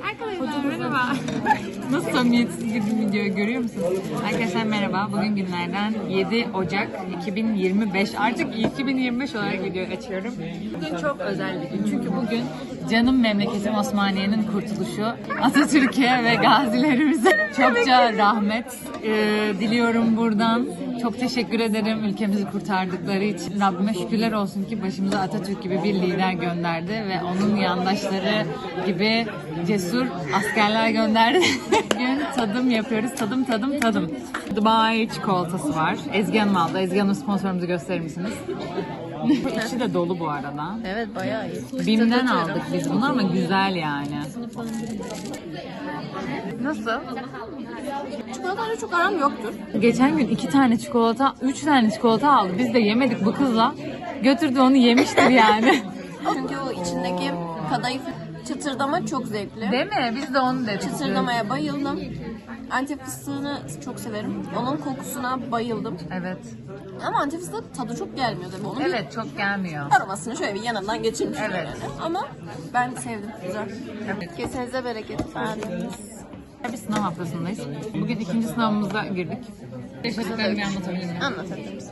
Arkadaşlar merhaba. Nasıl samimiyetsiz girdim videoya görüyor musunuz? Arkadaşlar merhaba. Bugün günlerden 7 Ocak 2025. Artık 2025 olarak video açıyorum. Bugün çok özel bir gün. Çünkü bugün canım memleketim Osmaniye'nin kurtuluşu. Atatürk'e ve gazilerimize çokça rahmet e, diliyorum buradan. Çok teşekkür ederim ülkemizi kurtardıkları için. Rabbime şükürler olsun ki başımıza Atatürk gibi bir lider gönderdi ve onun yandaşları gibi cesur askerler gönderdi. Bugün tadım yapıyoruz. Tadım tadım tadım. Dubai çikolatası var. Ezgi Hanım aldı. Ezgi Hanım sponsorumuzu gösterir misiniz? İçi de dolu bu arada. Evet bayağı iyi. Bim'den aldık biz bunu ama güzel yani. Nasıl? Çikolatayla çok aram yoktur. Geçen gün iki tane çikolata, üç tane çikolata aldı. Biz de yemedik bu kızla. Götürdü onu yemiştir yani. Çünkü o içindeki kadayıf çıtırdama çok zevkli. Değil mi? Biz de onu dedik. Çıtırdamaya bayıldım. Antep fıstığını çok severim. Onun kokusuna bayıldım. Evet. Ama fıstığı tadı çok gelmiyor tabii. Onun Evet çok gelmiyor. aromasını şöyle bir yanından geçirmiş. Evet. yani. Ama ben sevdim. Güzel. Evet. Kesenize bereket. Bir sınav haftasındayız. Bugün ikinci sınavımıza girdik. Yaşadıklarımı anlatabilir miyim? Anlatabiliriz.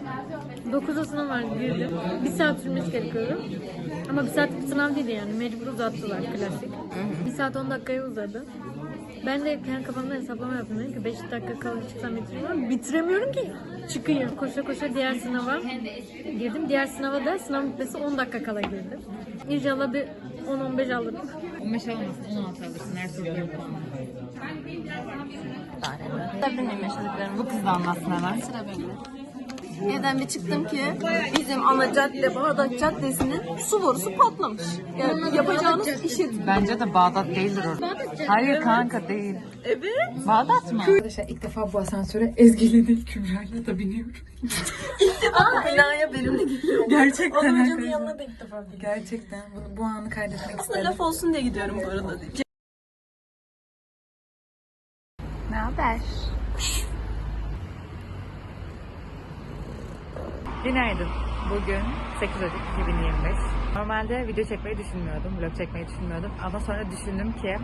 9'da sınav var girdim. Bir saat sürmesi gerekiyordu. Ama bir saatlik sınav değil yani. Mecbur uzattılar klasik. Bir saat 10 dakikaya uzadı. Ben de kendi kafamda hesaplama yaptım. Dedim ki 5 dakika kala çıksam bitiriyorum. Bitiremiyorum ki. Çıkayım. Koşa koşa diğer sınava girdim. Diğer sınava da sınav bitmesi 10 dakika kala girdim. İnşallah bir 10-15 alırım. 15 alamazsın, 16 alırsın. Her türlü bir puan. Bu kız da anlatsın hemen. Sıra bende. Evden bir çıktım ki bizim ana cadde Bağdat Caddesi'nin su borusu patlamış. Yani yapacağınız işi Bence de Bağdat değildir orada. Hayır kanka değil. Evet. Bağdat mı? Arkadaşlar ilk defa bu asansöre Ezgi'yle değil Kübra'yla da biniyorum. Ama binaya benimle geliyor. Gerçekten Onun hocanın yanına da ilk defa bindim. Gerçekten bunu, bu anı kaydetmek Aslında istedim. laf olsun diye gidiyorum bu arada. Ne haber? Günaydın. Bugün 8 Ocak 2025. Normalde video çekmeyi düşünmüyordum, vlog çekmeyi düşünmüyordum. Ama sonra düşündüm ki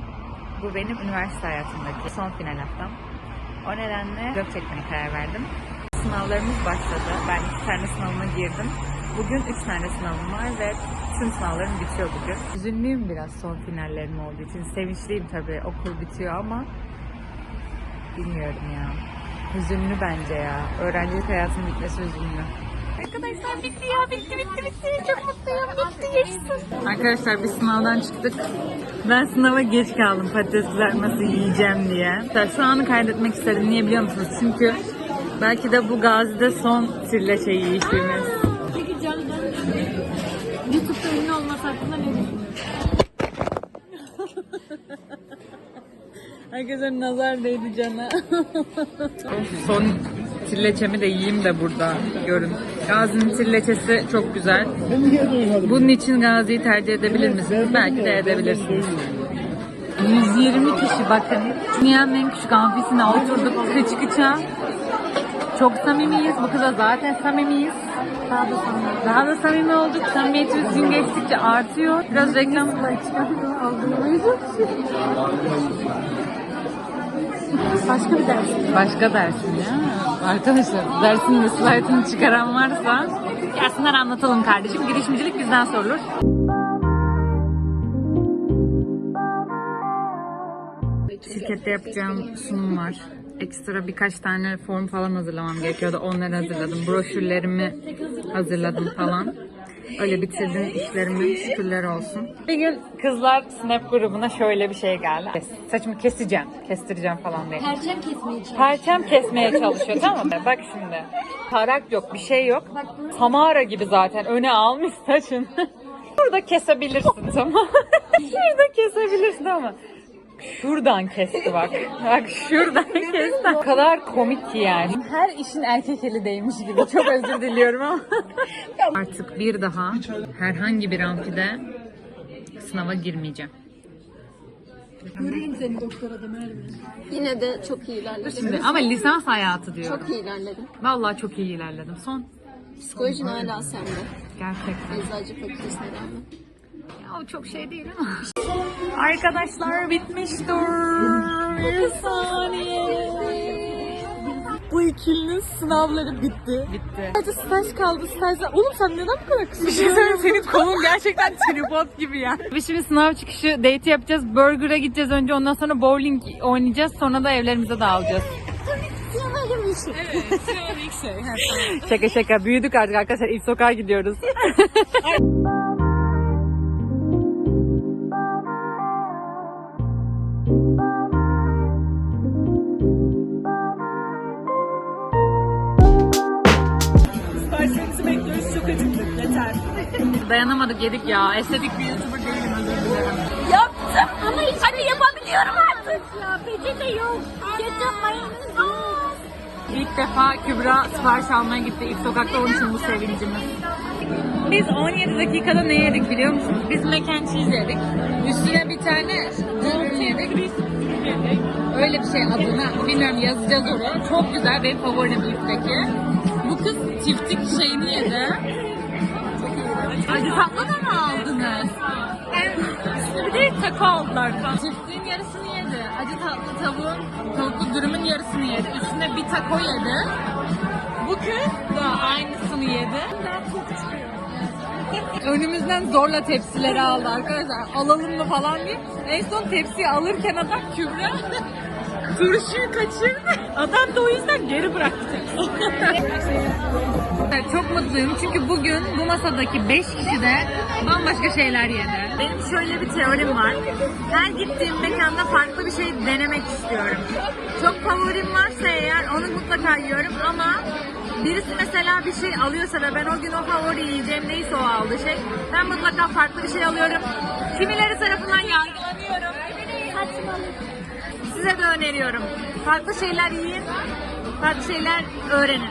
bu benim üniversite hayatımdaki son final haftam. O nedenle vlog çekmeye karar verdim. Sınavlarımız başladı. Ben iki tane sınavıma girdim. Bugün üç tane sınavım var ve tüm sınavlarım bitiyor bugün. Üzünlüyüm biraz son finallerim olduğu için. Sevinçliyim tabii okul bitiyor ama Bilmiyorum ya. Hüzünlü bence ya. Öğrencilik hayatının bitmesi hüzünlü. Arkadaşlar bitti ya bitti bitti bitti. Çok mutluyum bitti geçsin. Arkadaşlar biz sınavdan çıktık. Ben sınava geç kaldım patates kızartması yiyeceğim diye. Şu anı kaydetmek istedim. Niye biliyor musunuz? Çünkü belki de bu Gazi'de son sirleçe yiyişimiz. Peki Can YouTube'da ünlü olması hakkında ne? Herkesin nazar değdi cana. Son sirleçemi de yiyeyim de burada görün. Gazi'nin sirleçesi çok güzel. Bunun için Gazi'yi tercih edebilir misiniz? Belki de edebilirsiniz. 120 kişi bakın. Dünyanın en küçük amfisine oturduk kıç kıça. Çok samimiyiz. Bu kıza zaten samimiyiz. Daha da samimi. Daha da samimi olduk. Samimiyetimiz gün geçtikçe artıyor. Biraz reklam Başka bir ders. Başka dersin ya. Arkadaşlar dersin de slaytını çıkaran varsa gelsinler anlatalım kardeşim. Girişimcilik bizden sorulur. Şirkette yapacağım sunum var. Ekstra birkaç tane form falan hazırlamam gerekiyordu. Onları hazırladım. Broşürlerimi hazırladım falan. Öyle bitirdim işlerimi şükürler olsun. Bir gün kızlar Snap grubuna şöyle bir şey geldi. Saçımı keseceğim, kestireceğim falan diye. Perçem kesmeye çalışıyor. Perçem kesmeye çalışıyor tamam mı? Bak şimdi. Tarak yok, bir şey yok. Samara gibi zaten öne almış saçın. Burada kesebilirsin tamam. Şurada kesebilirsin ama. Şuradan kesti bak. Bak şuradan kesti. O kadar komik ki yani. Her işin erkek eli değmiş gibi. Çok özür diliyorum ama. Artık bir daha herhangi bir amfide sınava girmeyeceğim. Yine de çok iyi ilerledim. Şimdi ama lisans hayatı diyorum. Çok iyi ilerledim. Vallahi çok iyi ilerledim. Son Psikolojin hala sende. gerçekten. Eczacı fakültesine rağmen. Ya o çok şey değil ama. Arkadaşlar bitmiştir. Bir saniye. Bu ikilinin sınavları bitti. Bitti. Sadece staj kaldı stajda. Oğlum sen neden bu kadar kısa Bir şey söyleyeyim senin kolun gerçekten tripod gibi ya. Biz şimdi sınav çıkışı date yapacağız. Burger'a gideceğiz önce ondan sonra bowling oynayacağız. Sonra da evlerimize dağılacağız. Evet, şey. Şaka şaka büyüdük artık arkadaşlar ilk sokağa gidiyoruz. Dayanamadık yedik ya. Estetik bir YouTuber değilim özür dilerim. Yaptım ama hiç hani yapabiliyorum artık. Ya peçete yok. Ketçap mayonez yok. İlk defa Kübra sipariş almaya gitti. İlk sokakta onun için bu sevincimiz. Biz 17 dakikada ne yedik biliyor musunuz? Biz mac and cheese yedik. Üstüne bir tane dürüm yedik. Öyle bir şey adını bilmiyorum yazacağız oraya. Çok güzel benim favorim üstteki. Bu kız tiftik şeyini yedi. Acı tatlı da mı aldınız? Bir de taco aldılar. Çiftliğin yarısını yedi. Acı tatlı tavuğun, tavuklu dürümün yarısını yedi. Üstüne bir taco yedi. Bu kız da aynısını yedi. Önümüzden zorla tepsileri aldı arkadaşlar. Alalım mı falan diye. En son tepsiyi alırken adam Kübra turşuyu kaçırdı. Adam da o yüzden geri bıraktı. Evet, Çok mutluyum çünkü bugün bu masadaki 5 kişi de bambaşka şeyler yedi. Benim şöyle bir teorim var. Her gittiğim mekanda farklı bir şey denemek istiyorum. Çok favorim varsa eğer onu mutlaka yiyorum ama birisi mesela bir şey alıyorsa ve ben o gün o favori yiyeceğim neyse o aldığı şey ben mutlaka farklı bir şey alıyorum. Kimileri tarafından yargılanıyorum. Size de öneriyorum. Farklı şeyler yiyin, farklı şeyler öğrenin.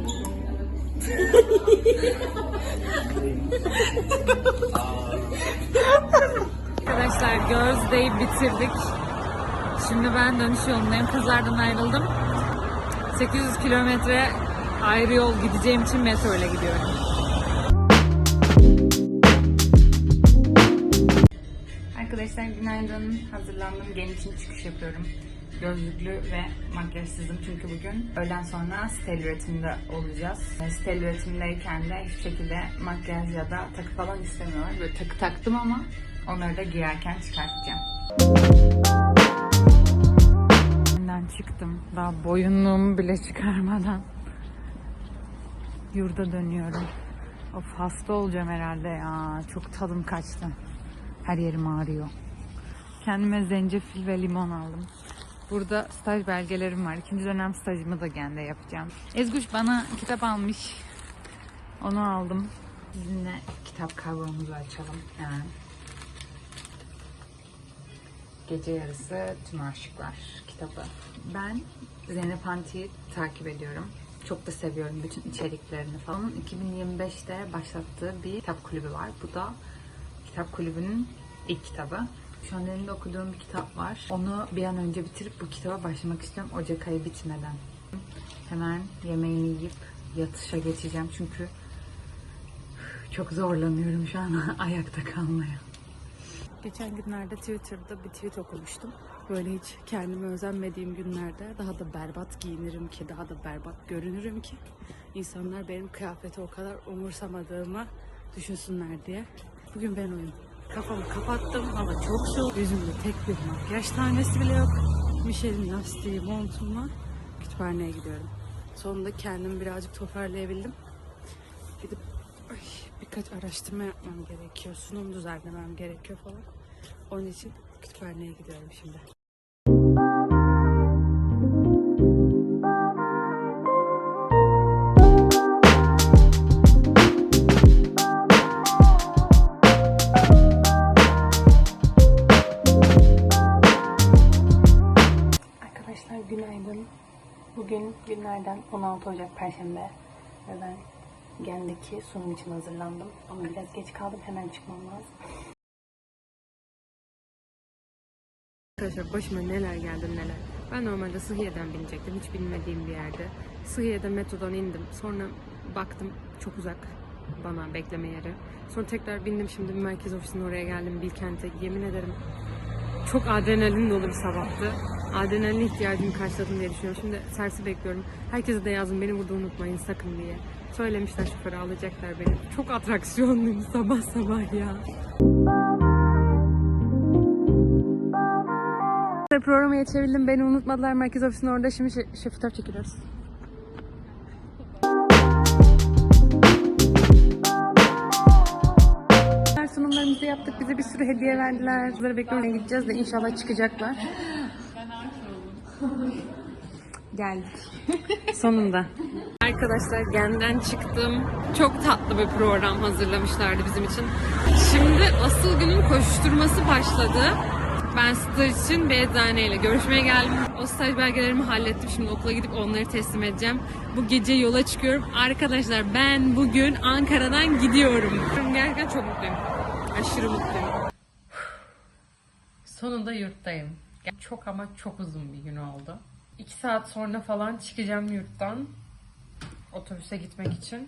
Arkadaşlar Day'i bitirdik. Şimdi ben dönüş yolundayım. Kızlardan ayrıldım. 800 kilometre ayrı yol gideceğim için metro ile gidiyorum. Arkadaşlar günaydın. Hazırlandım. Gelin için çıkış yapıyorum. Gözlüklü ve makyajsızım çünkü bugün öğlen sonra stel üretiminde olacağız. Stel üretimindeyken de hiçbir şekilde makyaj ya da takı falan istemiyorlar. Böyle takı taktım ama onları da giyerken çıkartacağım. Benden çıktım. Daha boyunluğumu bile çıkarmadan yurda dönüyorum. Of hasta olacağım herhalde ya. Çok tadım kaçtı. Her yerim ağrıyor. Kendime zencefil ve limon aldım. Burada staj belgelerim var. İkinci dönem stajımı da Gen'de yapacağım. Ezguş bana kitap almış. Onu aldım. Sizinle kitap kavramımızı açalım hemen. Gece Yarısı Tüm Aşıklar kitabı. Ben Zeynep Antik'i takip ediyorum. Çok da seviyorum bütün içeriklerini falan. Onun 2025'te başlattığı bir kitap kulübü var. Bu da kitap kulübünün ilk kitabı. Şu an elimde okuduğum bir kitap var. Onu bir an önce bitirip bu kitaba başlamak istiyorum Ocak ayı bitmeden. Hemen yemeğimi yiyip yatışa geçeceğim çünkü çok zorlanıyorum şu an ayakta kalmaya. Geçen günlerde Twitter'da bir tweet okumuştum. Böyle hiç kendime özenmediğim günlerde daha da berbat giyinirim ki, daha da berbat görünürüm ki insanlar benim kıyafeti o kadar umursamadığımı düşünsünler diye. Bugün ben oyum. Kafamı kapattım, hava çok soğuk. Yüzümde tek bir makyaj tanesi bile yok. Michelin lastiği montumla kütüphaneye gidiyorum. Sonunda kendimi birazcık toparlayabildim. Gidip ay, birkaç araştırma yapmam gerekiyor. Sunum düzenlemem gerekiyor falan. Onun için kütüphaneye gidiyorum şimdi. Günaydın. Bugün günlerden 16 Ocak Perşembe ve ben Gen'deki sunum için hazırlandım. Ama biraz geç kaldım. Hemen çıkmam lazım. Arkadaşlar başıma neler geldi neler. Ben normalde Sıhhiye'den binecektim. Hiç bilmediğim bir yerde. Sıhhiye'de metrodan indim. Sonra baktım çok uzak bana bekleme yeri. Sonra tekrar bindim şimdi merkez ofisine oraya geldim Bilkent'e. Yemin ederim çok adrenalin dolu bir sabahtı. Adrenalin ihtiyacımı karşıladım diye düşünüyorum. Şimdi sersi bekliyorum. Herkese de yazın beni burada unutmayın sakın diye. Söylemişler şoförü alacaklar beni. Çok atraksiyonluyum sabah sabah ya. Programı yetişebildim. Beni unutmadılar. Merkez ofisinin orada. Şimdi şey fotoğraf çekiliyoruz. Sunumlarımızı yaptık. Bize bir sürü hediye verdiler. Bunları beklemeye gideceğiz de inşallah çıkacaklar. Geldik. Sonunda. Arkadaşlar Gen'den çıktım. Çok tatlı bir program hazırlamışlardı bizim için. Şimdi asıl günün koşuşturması başladı. Ben staj için bir eczaneyle görüşmeye geldim. O staj belgelerimi hallettim. Şimdi okula gidip onları teslim edeceğim. Bu gece yola çıkıyorum. Arkadaşlar ben bugün Ankara'dan gidiyorum. Gerçekten çok mutluyum. Aşırı mutluyum. Sonunda yurttayım. Çok ama çok uzun bir gün oldu. İki saat sonra falan çıkacağım yurttan. Otobüse gitmek için.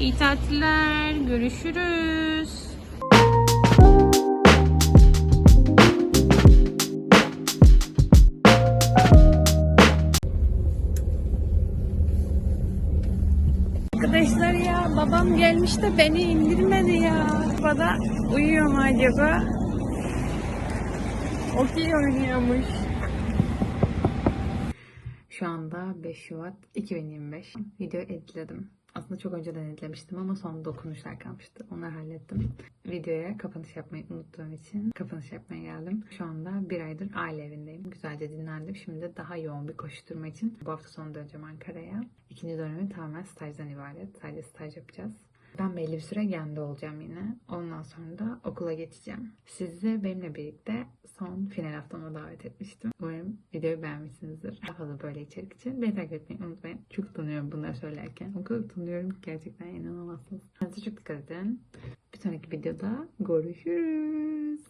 İyi tatiller. Görüşürüz. Arkadaşlar ya babam gelmiş de beni indirmedi ya. Baba uyuyor mu acaba? Okey oynuyormuş. Şu anda 5 Şubat 2025. Video editledim. Aslında çok önceden editlemiştim ama son dokunuşlar kalmıştı. Onları hallettim. Videoya kapanış yapmayı unuttuğum için kapanış yapmaya geldim. Şu anda bir aydır aile evindeyim. Güzelce dinlendim. Şimdi de daha yoğun bir koşturma için bu hafta sonu döneceğim Ankara'ya. İkinci dönemi tamamen stajdan ibaret. Sadece staj yapacağız. Ben belli bir süre Gen'de olacağım yine. Ondan sonra da okula geçeceğim. Sizi benimle birlikte son final haftama davet etmiştim. Umarım videoyu beğenmişsinizdir. Daha fazla böyle içerik için beni takip etmeyi unutmayın. Çok utanıyorum bunları söylerken. O kadar utanıyorum ki gerçekten inanamazsınız. Kendinize çok dikkat edin. Bir sonraki videoda görüşürüz.